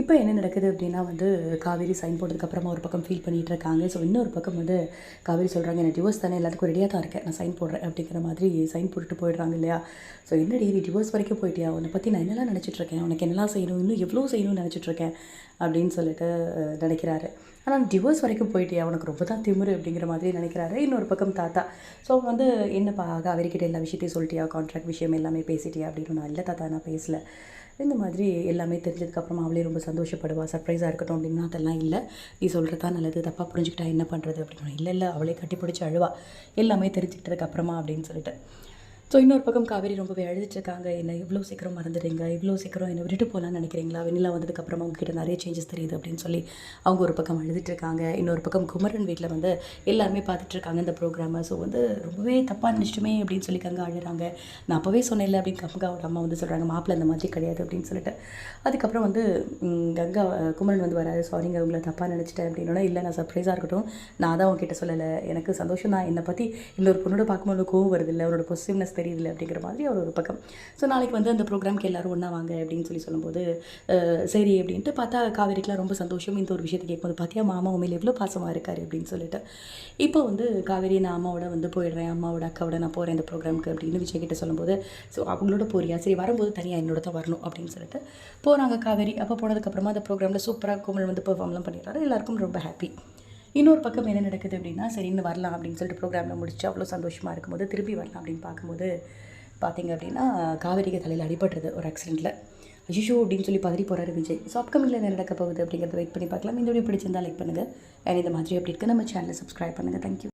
இப்போ என்ன நடக்குது அப்படின்னா வந்து காவேரி சைன் போட்டதுக்கப்புறமா ஒரு பக்கம் ஃபீல் பண்ணிகிட்டு இருக்காங்க ஸோ இன்னொரு பக்கம் வந்து காவேரி சொல்கிறாங்க எனக்கு டிவோர்ஸ் தானே எல்லாத்துக்கும் ரெடியாக தான் இருக்கேன். நான் சைன் போடுறேன் அப்படிங்கிற மாதிரி சைன் போட்டுட்டு போயிடுறாங்க இல்லையா? ஸோ என்னடி நீ டிவோர்ஸ் வரைக்கும் போயிட்டியா? உன்னை பற்றி நான் என்னெல்லாம் நினச்சிட்ருக்கேன்? உனக்கு என்னெல்லாம் செய்யணும்? இன்னும் எவ்வளோ செய்யணும்னு நினச்சிட்ருக்கேன் அப்படின்னு சொல்லிட்டு நினைக்கிறாரு. ஆனால் டிவோர்ஸ் வரைக்கும் போயிட்டியா? உனக்கு ரொம்ப தான் திமிரு அப்படிங்கிற மாதிரி நினைக்கிறாரு இன்னொரு பக்கம் தாத்தா. ஸோ வந்து என்னப்பா அவர்கிட்ட எல்லா விஷயத்தையும் சொல்லிட்டியா? கான்ட்ராக்ட் விஷயம் எல்லாமே பேசிட்டியா? அப்படின்னு நான் இல்லை தாத்தா நான் பேசல. இந்த மாதிரி எல்லாமே தெரிஞ்சதுக்கப்புறமா அவளே ரொம்ப சந்தோஷப்படுவா. சர்ப்ரைஸாக இருக்கட்டும் அப்படின்னா அதெல்லாம் இல்லை. நீ சொல்கிறது தான் நல்லது தப்பாக புரிஞ்சுக்கிட்டா என்ன பண்ணுறது அப்படின்னு இல்லை இல்லை அவளே கட்டி பிடிச்சி அழுவா. எல்லாமே தெரிஞ்சுக்கிட்டதுக்கப்புறமா அப்படின்னு சொல்லிட்டு. ஸோ இன்னொரு பக்கம் காவேரி ரொம்பவே அழுதுட்டுருக்காங்க. என்ன இவ்வளோ சீக்கிரம் மறந்துடுறீங்க. இவ்வளோ சீக்கிரம் என்னை விட்டுட்டு போகலான்னு நினைக்கிறீங்களா? வெண்ணிலா வந்ததுக்கப்புறமா உங்ககிட்ட நிறைய சேஞ்சஸ் தெரியுது அப்படின்னு சொல்லி அவங்க ஒரு பக்கம் அழுதுட்டுருக்காங்க. இன்னொரு பக்கம் குமரன் வீட்டில் வந்து எல்லாருமே பார்த்துட்ருக்காங்க இந்த ப்ரோக்ராமை ஸோ வந்து ரொம்பவே தப்பாக நினச்சிட்டுமே அப்படின்னு சொல்லி கங்கா அழுகிறாங்க நான் அப்போவே சொன்னேன்ல அப்படின்னு கங்காவோட அம்மா வந்து சொல்கிறாங்க மாப்பிள்ள அந்த மாதிரி கிடையாது அப்படின்னு சொல்லிட்டு. அதுக்கப்புறம் வந்து கங்கா குமரன் வந்து வராது சாரிங்க உங்களை தப்பாக நினச்சிட்டேன் அப்படின்னா இல்லை நான் சர்ப்ரைஸாக இருக்கட்டும். நான் தான் உங்ககிட்ட சொல்லலை. எனக்கு சந்தோஷம் தான் என்னை பற்றி இன்னொரு பொண்ணோட பார்க்கும்போது கோவம் வருது இல்லை. அவரோட பொசிட்டிவ்னஸ் தெரியுது அப்படிங்கிற மாதிரி அவர் ஒரு பக்கம். ஸோ நாளைக்கு வந்து அந்த ப்ரோக்ராம்க்கு எல்லாரும் ஒன்றா வாங்க அப்படின்னு சொல்லி சொல்லும்போது சரி அப்படின்ட்டு பார்த்தா காவேரிக்கெலாம் ரொம்ப சந்தோஷம். இந்த ஒரு விஷயத்தை கேட்கும்போது பார்த்தியா மாமா உண்மையில் எவ்வளோ பாசமாக இருக்காரு அப்படின்னு சொல்லிட்டு. இப்போ வந்து காவேரி நான் அம்மாவோட வந்து போயிடுறேன். அம்மாவோட அக்காவோட நான் போகிறேன் இந்த ப்ரோக்ராமுக்கு அப்படின்னு விஜய் கிட்ட சொல்லும்போது ஸோ அவங்களோட போறியா? சரி வரும்போது தனியாக என்னோட தான் வரணும் அப்படின்னு சொல்லிட்டு போகிறாங்க காவேரி. அப்போ போனதுக்கப்புறமா அந்த ப்ரோக்ராமில் சூப்பராக குமல் வந்து பெர்ஃபார்ம்லாம் பண்ணிடுறாரு. எல்லாருக்கும் ரொம்ப ஹாப்பி இன்னொரு பக்கம் என்ன நடக்குது அப்படின்னா சரி இன்னும் வரலாம் அப்படின்னு சொல்லிட்டு ப்ரோக்ராமில் முடிச்சு அவ்வளோ சந்தோஷமாக இருக்கும்போது திருப்பி வரலாம் அப்படின்னு பார்க்கும்போது பார்த்தீங்க அப்படின்னா காவேரிக்கு தலையில் அடிபட்டுருது ஒரு ஆக்சிடெண்ட்டில் அஷிஷோ அப்படின்னு சொல்லி பதறி போகிறாரு விஜய். ஸோ அப்கமிங்கில் என்ன நடக்க போகுது அப்படிங்கிறத வெயிட் பண்ணி பார்க்கலாம். இந்த வீடியோ பிடிச்சிருந்தா லைக் பண்ணுங்கள் அண்ட் இந்த மாதிரி அப்படி இருக்குது நம்ம சேனலை சப்ஸ்கிரைப் பண்ணுங்கள் தேங்க்யூ